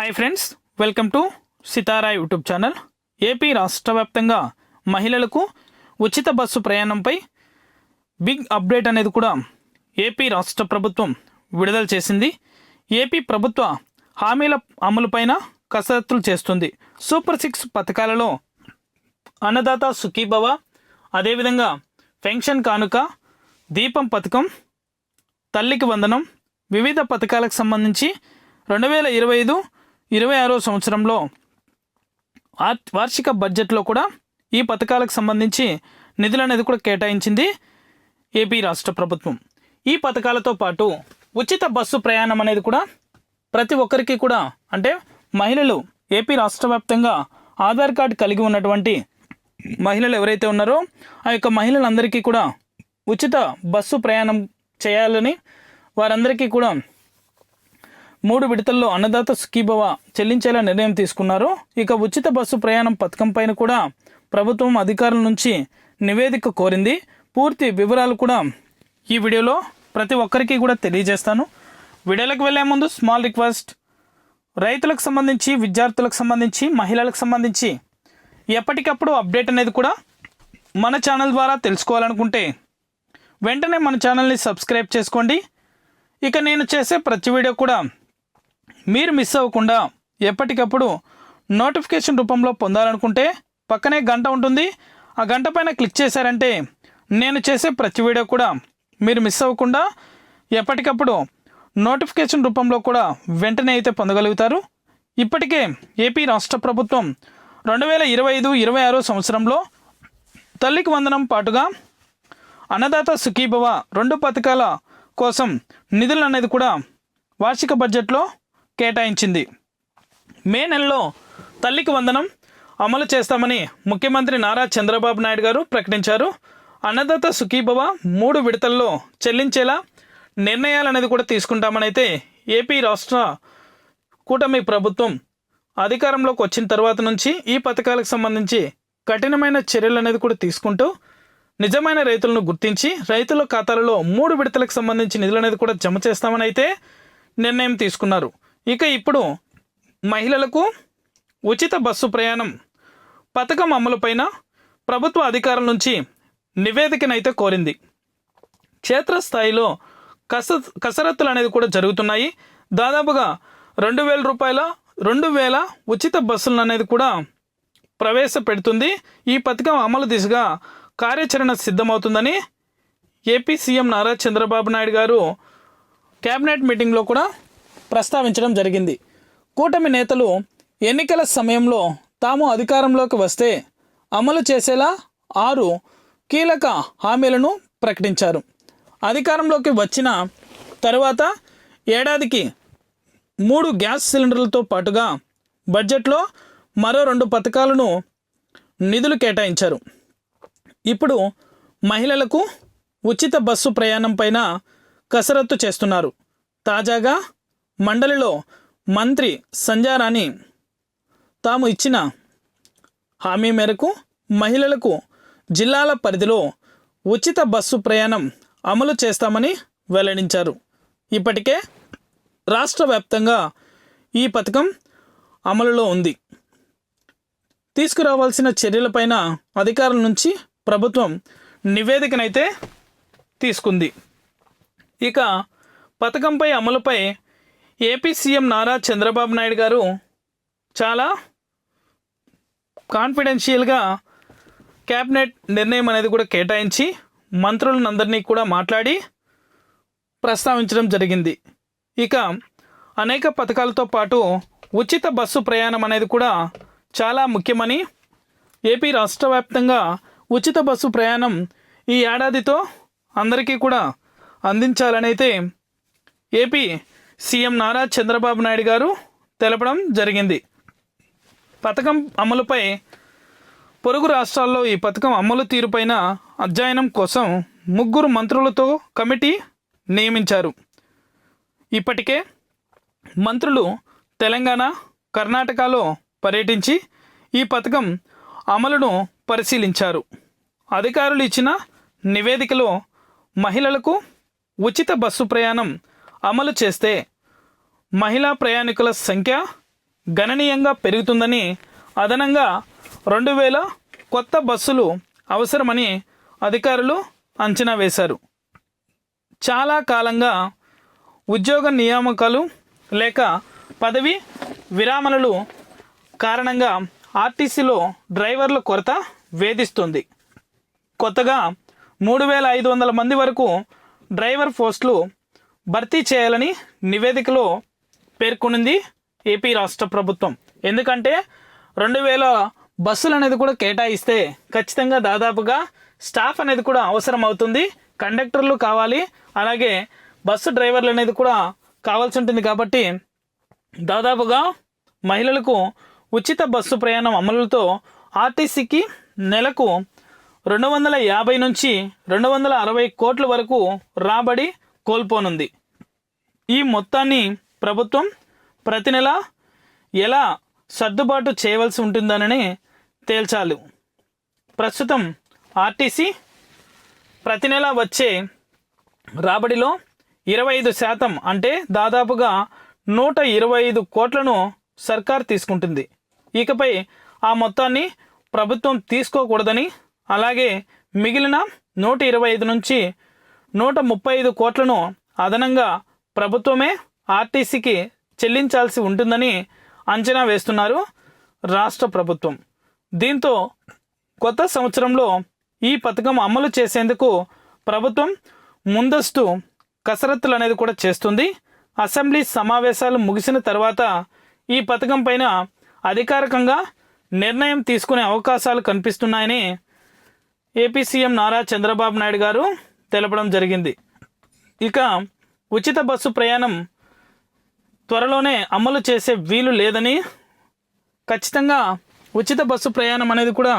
Hi friends welcome to Sitara YouTube channel AP రాష్ట్ర వ్యాప్తంగా మహిళలకు ఉచిత బస్సు ప్రయాణంపై బిగ్ అప్డేట్ అనేది కూడా ఏపీ రాష్ట్ర ప్రభుత్వం విడుదల చేసింది. ఏపీ ప్రభుత్వ హామీల అమలుపైన కసరత్తులు చేస్తుంది. సూపర్ సిక్స్ పథకాలలో అన్నదాత సుఖీభవ అదేవిధంగా పెన్షన్ కానుక దీపం పథకం తల్లికి వందనం వివిధ పథకాలకు సంబంధించి రెండు వేల ఇరవై ఐదు ఇరవై ఆరో సంవత్సరంలో వార్షిక బడ్జెట్లో కూడా ఈ పథకాలకు సంబంధించి నిధులు అనేది కూడా కేటాయించింది ఏపీ రాష్ట్ర ప్రభుత్వం. ఈ పథకాలతో పాటు ఉచిత బస్సు ప్రయాణం అనేది కూడా ప్రతి ఒక్కరికి కూడా అంటే మహిళలు ఏపీ రాష్ట్ర వ్యాప్తంగా ఆధార్ కార్డు కలిగి ఉన్నటువంటి మహిళలు ఎవరైతే ఉన్నారో ఆ యొక్క మహిళలందరికీ కూడా ఉచిత బస్సు ప్రయాణం చేయాలని వారందరికీ కూడా మూడు విడతల్లో అన్నదాత సుఖీభవ చెల్లించేలా నిర్ణయం తీసుకున్నారు. ఇక ఉచిత బస్సు ప్రయాణం పథకం పైన కూడా ప్రభుత్వం అధికారుల నుంచి నివేదిక కోరింది. పూర్తి వివరాలు కూడా ఈ వీడియోలో ప్రతి ఒక్కరికి కూడా తెలియజేస్తాను. వీడియోలకు వెళ్ళే ముందు స్మాల్ రిక్వెస్ట్. రైతులకు సంబంధించి విద్యార్థులకు సంబంధించి మహిళలకు సంబంధించి ఎప్పటికప్పుడు అప్డేట్ అనేది కూడా మన ఛానల్ ద్వారా తెలుసుకోవాలనుకుంటే వెంటనే మన ఛానల్ని సబ్స్క్రైబ్ చేసుకోండి. ఇక నేను చేసే ప్రతి వీడియో కూడా మీరు మిస్ అవ్వకుండా ఎప్పటికప్పుడు నోటిఫికేషన్ రూపంలో పొందాలనుకుంటే పక్కనే గంట ఉంటుంది. ఆ గంట పైన క్లిక్ చేశారంటే నేను చేసే ప్రతి వీడియో కూడా మీరు మిస్ అవ్వకుండా ఎప్పటికప్పుడు నోటిఫికేషన్ రూపంలో కూడా వెంటనే అయితే పొందగలుగుతారు. ఇప్పటికే ఏపీ రాష్ట్ర ప్రభుత్వం రెండు వేల ఇరవై ఐదు ఇరవై ఆరో సంవత్సరంలో తల్లికి వందనం పాటుగా అన్నదాత సుఖీభవ రెండు పథకాల కోసం నిధులు అనేది కూడా వార్షిక బడ్జెట్లో కేటాయించింది. మే నెలలో తల్లికి వందనం అమలు చేస్తామని ముఖ్యమంత్రి నారా చంద్రబాబు నాయుడు గారు ప్రకటించారు. అన్నదాత సుఖీభవ మూడు విడతల్లో చెల్లించేలా నిర్ణయాలు అనేది కూడా తీసుకుంటామని అయితే ఏపీ రాష్ట్ర కూటమి ప్రభుత్వం అధికారంలోకి వచ్చిన తర్వాత నుంచి ఈ పథకాలకు సంబంధించి కఠినమైన చర్యలు అనేది కూడా తీసుకుంటూ నిజమైన రైతులను గుర్తించి రైతుల ఖాతాలలో మూడు విడతలకు సంబంధించి నిధులు అనేది కూడా జమ చేస్తామని అయితే నిర్ణయం తీసుకున్నారు. ఇక ఇప్పుడు మహిళలకు ఉచిత బస్సు ప్రయాణం. పథకం అమలుపైన ప్రభుత్వ అధికారుల నుంచి నివేదికనైతే కోరింది. క్షేత్రస్థాయిలో కస కసరత్తులు అనేది కూడా జరుగుతున్నాయి. దాదాపుగా రెండు వేల రూపాయల రెండు వేల ఉచిత బస్సులను అనేది కూడా ప్రవేశపెడుతుంది. ఈ పథకం అమలు దిశగా కార్యాచరణ సిద్ధమవుతుందని AP CM Nara Chandrababu Naidu garu cabinet మీటింగ్లో కూడా ప్రస్తావించడం జరిగింది. కూటమి నేతలు ఎన్నికల సమయంలో తాము అధికారంలోకి వస్తే అమలు చేసేలా ఆరు కీలక హామీలను ప్రకటించారు. అధికారంలోకి వచ్చిన తరువాత ఏడాదికి మూడు గ్యాస్ సిలిండర్లతో పాటుగా బడ్జెట్లో మరో రెండు పథకాలను నిధులు కేటాయించారు. ఇప్పుడు మహిళలకు ఉచిత బస్సు ప్రయాణం పైన కసరత్తు చేస్తున్నారు. తాజాగా మండలిలో మంత్రి సంజారాణి తాము ఇచ్చిన హామీ మేరకు మహిళలకు జిల్లాల పరిధిలో ఉచిత బస్సు ప్రయాణం అమలు చేస్తామని వెల్లడించారు. ఇప్పటికే రాష్ట్ర వ్యాప్తంగా ఈ పథకం అమలులో ఉంది. తీసుకురావాల్సిన చర్యలపైన అధికారుల నుంచి ప్రభుత్వం నివేదికనైతే తీసుకుంది. ఇక పథకంపై అమలుపై ఏపీ సీఎం నారా చంద్రబాబు నాయుడు గారు చాలా కాన్ఫిడెన్షియల్గా క్యాబినెట్ నిర్ణయం అనేది కూడా కేటాయించి మంత్రులందరినీ కూడా మాట్లాడి ప్రస్తావించడం జరిగింది. ఇక అనేక పథకాలతో పాటు ఉచిత బస్సు ప్రయాణం అనేది కూడా చాలా ముఖ్యమని ఏపీ రాష్ట్ర వ్యాప్తంగా ఉచిత బస్సు ప్రయాణం ఈ ఏడాదితో అందరికీ కూడా అందించాలనైతే ఏపీ సీఎం నారా చంద్రబాబు నాయుడు గారు తెలపడం జరిగింది. పథకం అమలుపై పొరుగు రాష్ట్రాల్లో ఈ పథకం అమలు తీరుపైన అధ్యయనం కోసం ముగ్గురు మంత్రులతో కమిటీ నియమించారు. ఇప్పటికే మంత్రులు తెలంగాణ కర్ణాటకలో పర్యటించి ఈ పథకం అమలును పరిశీలించారు. అధికారులు ఇచ్చిన నివేదికలో మహిళలకు ఉచిత బస్సు ప్రయాణం అమలు చేస్తే మహిళా ప్రయాణికుల సంఖ్య గణనీయంగా పెరుగుతుందని అదనంగా రెండు వేల కొత్త బస్సులు అవసరమని అధికారులు అంచనా వేశారు. చాలా కాలంగా ఉద్యోగ నియామకాలు లేక పదవి విరామణలు కారణంగా ఆర్టీసీలో డ్రైవర్ల కొరత వేధిస్తుంది. కొత్తగా మూడు వేల ఐదు వందల మంది వరకు డ్రైవర్ పోస్టులు భర్తీ చేయాలని నివేదికలో పేర్కొనింది ఏపీ రాష్ట్ర ప్రభుత్వం. ఎందుకంటే రెండు వేల బస్సులు అనేది కూడా కేటాయిస్తే ఖచ్చితంగా దాదాపుగా స్టాఫ్ అనేది కూడా అవసరం అవుతుంది. కండక్టర్లు కావాలి. అలాగే బస్సు డ్రైవర్లు అనేది కూడా కావాల్సి ఉంటుంది కాబట్టి దాదాపుగా మహిళలకు ఉచిత బస్సు ప్రయాణం అమలుతో ఆర్టీసీకి నెలకు రెండు వందల యాభై నుంచి రెండు వందల అరవై కోట్ల వరకు రాబడి కోల్పోనుంది. ఈ మొత్తాన్ని ప్రభుత్వం ప్రతి నెల ఎలా సర్దుబాటు చేయవలసి ఉంటుందనని తేల్చాలి. ప్రస్తుతం ఆర్టీసీ ప్రతి నెల వచ్చే రాబడిలో ఇరవై ఐదు శాతం అంటే దాదాపుగా నూట ఇరవై ఐదు కోట్లను సర్కార్ తీసుకుంటుంది. ఇకపై ఆ మొత్తాన్ని ప్రభుత్వం తీసుకోకూడదని అలాగే మిగిలిన నూట ఇరవై ఐదు నుంచి నూట ముప్పై ఐదు కోట్లను అదనంగా ప్రభుత్వమే ఆర్టీసీకి చెల్లించాల్సి ఉంటుందని అంచనా వేస్తున్నారు రాష్ట్ర ప్రభుత్వం. దీంతో కొత్త సంవత్సరంలో ఈ పథకం అమలు చేసేందుకు ప్రభుత్వం ముందస్తు కసరత్తులు అనేది కూడా చేస్తుంది. అసెంబ్లీ సమావేశాలు ముగిసిన తర్వాత ఈ పథకం పైన అధికారికంగా నిర్ణయం తీసుకునే అవకాశాలు కనిపిస్తున్నాయని ఏపీ సీఎం నారా చంద్రబాబు నాయుడు గారు తెలపడం జరిగింది. ఇక ఉచిత బస్సు ప్రయాణం త్వరలోనే అమలు చేసే వీలు లేదని ఖచ్చితంగా ఉచిత బస్సు ప్రయాణం అనేది కూడా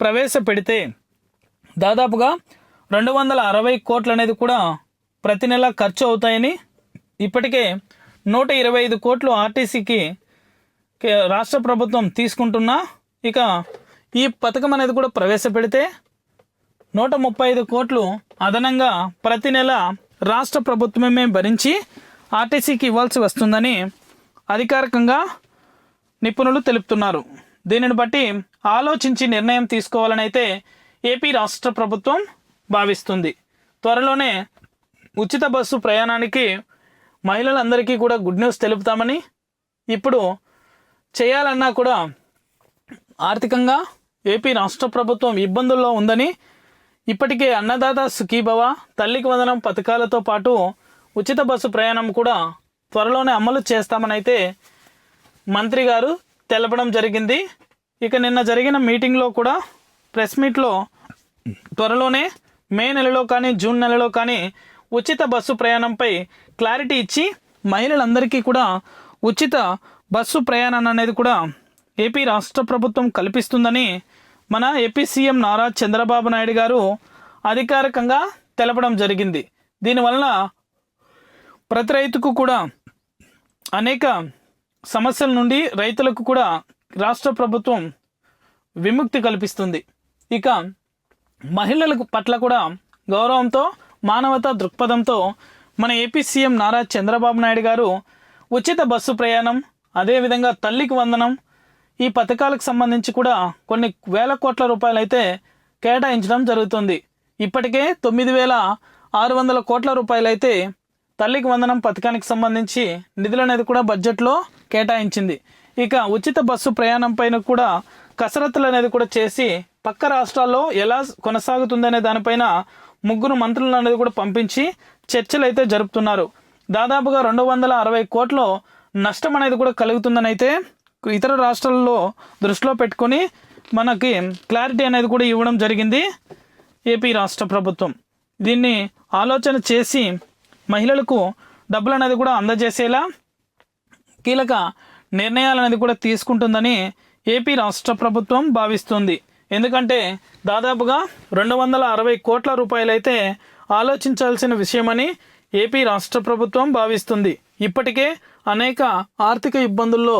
ప్రవేశపెడితే దాదాపుగా రెండు వందల అరవై కోట్లు అనేది కూడా ప్రతి నెల ఖర్చు అవుతాయని ఇప్పటికే నూట ఇరవై ఐదు కోట్లు ఆర్టీసీకి కే- రాష్ట్ర ప్రభుత్వం తీసుకుంటున్నా ఇక ఈ పథకం అనేది కూడా ప్రవేశపెడితే నూట ముప్పై ఐదు కోట్లు అదనంగా ప్రతి నెల రాష్ట్ర ప్రభుత్వమే భరించి ఆర్టీసీకి ఇవ్వాల్సి వస్తుందని అధికారికంగా నిపుణులు తెలుపుతున్నారు. దీనిని బట్టి ఆలోచించి నిర్ణయం తీసుకోవాలనైతే ఏపీ రాష్ట్ర ప్రభుత్వం భావిస్తుంది. త్వరలోనే ఉచిత బస్సు ప్రయాణానికి మహిళలందరికీ కూడా గుడ్ న్యూస్ తెలుపుతామని ఇప్పుడు చేయాలన్నా కూడా ఆర్థికంగా ఏపీ రాష్ట్ర ప్రభుత్వం ఇబ్బందుల్లో ఉందని ఇప్పటికే అన్నదాత సుఖీభవ తల్లికి వందనం పథకాలతో పాటు ఉచిత బస్సు ప్రయాణం కూడా త్వరలోనే అమలు చేస్తామని అయితే మంత్రి గారు తెలపడం జరిగింది. ఇక నిన్న జరిగిన మీటింగ్లో కూడా ప్రెస్ మీట్లో త్వరలోనే మే నెలలో కానీ జూన్ నెలలో కానీ ఉచిత బస్సు ప్రయాణంపై క్లారిటీ ఇచ్చి మహిళలందరికీ కూడా ఉచిత బస్సు ప్రయాణం అనేది కూడా ఏపీ రాష్ట్ర ప్రభుత్వం కల్పిస్తుందని మన ఏపీ సీఎం నారా చంద్రబాబు నాయుడు గారు అధికారికంగా తెలపడం జరిగింది. దీనివలన ప్రతి రైతుకు కూడా అనేక సమస్యల నుండి రైతులకు కూడా రాష్ట్ర ప్రభుత్వం విముక్తి కల్పిస్తుంది. ఇక మహిళలకు పట్ల కూడా గౌరవంతో మానవతా దృక్పథంతో మన ఏపీ సీఎం నారా చంద్రబాబు నాయుడు గారు ఉచిత బస్సు ప్రయాణం అదేవిధంగా తల్లికి వందనం ఈ పథకాలకు సంబంధించి కూడా కొన్ని వేల కోట్ల రూపాయలు అయితే కేటాయించడం జరుగుతుంది. ఇప్పటికే తొమ్మిది వేల ఆరు వందల కోట్ల రూపాయలు అయితే తల్లికి వందనం పథకానికి సంబంధించి నిధులు అనేది కూడా బడ్జెట్లో కేటాయించింది. ఇక ఉచిత బస్సు ప్రయాణం పైన కూడా కసరత్తులు అనేది కూడా చేసి పక్క రాష్ట్రాల్లో ఎలా కొనసాగుతుందనే దానిపైన ముగ్గురు మంత్రులను అనేది కూడా పంపించి చర్చలు అయితే జరుపుతున్నారు. దాదాపుగా రెండు వందల అరవై కోట్లు నష్టం అనేది కూడా కలుగుతుందని అయితే ఇతర రాష్ట్రాల్లో దృష్టిలో పెట్టుకొని మనకి క్లారిటీ అనేది కూడా ఇవ్వడం జరిగింది. ఏపీ రాష్ట్ర ప్రభుత్వం. దీన్ని ఆలోచన చేసి మహిళలకు డబ్బులు అనేది కూడా అందజేసేలా కీలక నిర్ణయాలు అనేది కూడా తీసుకుంటుందని ఏపీ రాష్ట్ర ప్రభుత్వం భావిస్తుంది. ఎందుకంటే దాదాపుగా రెండు వందల అరవై కోట్ల రూపాయలైతే ఆలోచించాల్సిన విషయమని ఏపీ రాష్ట్ర ప్రభుత్వం భావిస్తుంది. ఇప్పటికే అనేక ఆర్థిక ఇబ్బందుల్లో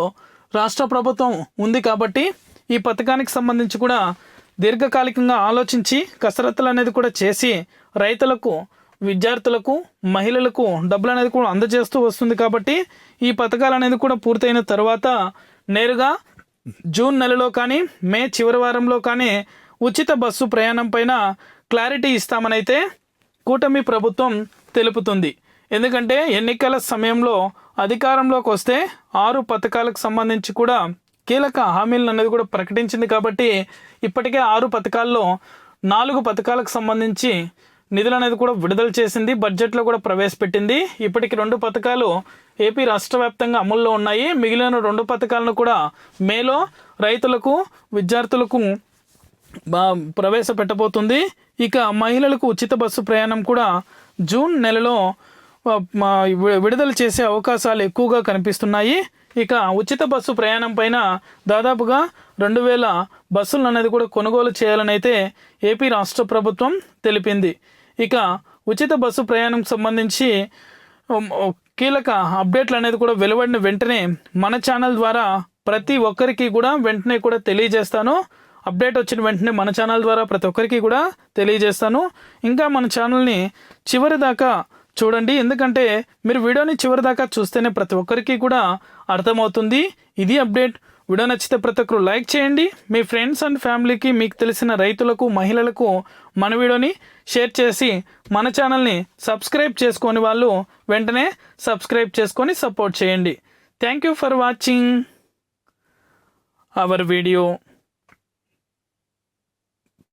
రాష్ట్ర ప్రభుత్వం ఉంది కాబట్టి ఈ పథకానికి సంబంధించి కూడా దీర్ఘకాలికంగా ఆలోచించి కసరత్తులు అనేది కూడా చేసి రైతులకు విద్యార్థులకు మహిళలకు డబ్బులు అనేది కూడా అందజేస్తూ వస్తుంది కాబట్టి ఈ పథకాలు అనేది కూడా పూర్తయిన తర్వాత నేరుగా జూన్ నెలలో కానీ మే చివరి వారంలో కానీ ఉచిత బస్సు ప్రయాణం పైన క్లారిటీ ఇస్తామనైతే కూటమి ప్రభుత్వం తెలుపుతుంది. ఎందుకంటే ఎన్నికల సమయంలో అధికారంలోకి వస్తే ఆరు పథకాలకు సంబంధించి కూడా కీలక హామీలను అనేది కూడా ప్రకటించింది కాబట్టి ఇప్పటికే ఆరు పథకాల్లో నాలుగు పథకాలకు సంబంధించి నిధులు అనేది కూడా విడుదల చేసింది బడ్జెట్లో కూడా ప్రవేశపెట్టింది. ఇప్పటికి రెండు పథకాలు ఏపీ రాష్ట్ర వ్యాప్తంగా అమల్లో ఉన్నాయి. మిగిలిన రెండు పథకాలను కూడా మేలో రైతులకు విద్యార్థులకు ప్రవేశపెట్టబోతుంది. ఇక మహిళలకు ఉచిత బస్సు ప్రయాణం కూడా జూన్ నెలలో విడుదల చేసే అవకాశాలు ఎక్కువగా కనిపిస్తున్నాయి. ఇక ఉచిత బస్సు ప్రయాణం పైన దాదాపుగా రెండు వేల బస్సులను అనేది కూడా కొనుగోలు చేయాలని అయితే ఏపీ రాష్ట్ర ప్రభుత్వం తెలిపింది. ఇక ఉచిత బస్సు ప్రయాణం సంబంధించి కీలక అప్డేట్లు అనేది కూడా వెలువడిన వెంటనే మన ఛానల్ ద్వారా ప్రతి ఒక్కరికి కూడా వెంటనే కూడా తెలియజేస్తాను. అప్డేట్ వచ్చిన వెంటనే మన ఛానల్ ద్వారా ప్రతి ఒక్కరికి కూడా తెలియజేస్తాను. ఇంకా మన ఛానల్ని చివరి దాకా చూడండి. ఎందుకంటే మీరు వీడియోని చివరి దాకా చూస్తేనే ప్రతి ఒక్కరికి కూడా అర్థమవుతుంది. ఇది అప్డేట్. వీడియో నచ్చితే ప్రతి ఒక్కరు లైక్ చేయండి. మీ ఫ్రెండ్స్ అండ్ ఫ్యామిలీకి మీకు తెలిసిన రైతులకు మహిళలకు మన వీడియోని షేర్ చేసి మన ఛానల్ని సబ్స్క్రైబ్ చేసుకొని వాళ్ళు వెంటనే సబ్స్క్రైబ్ చేసుకొని సపోర్ట్ చేయండి. Thank you for watching our video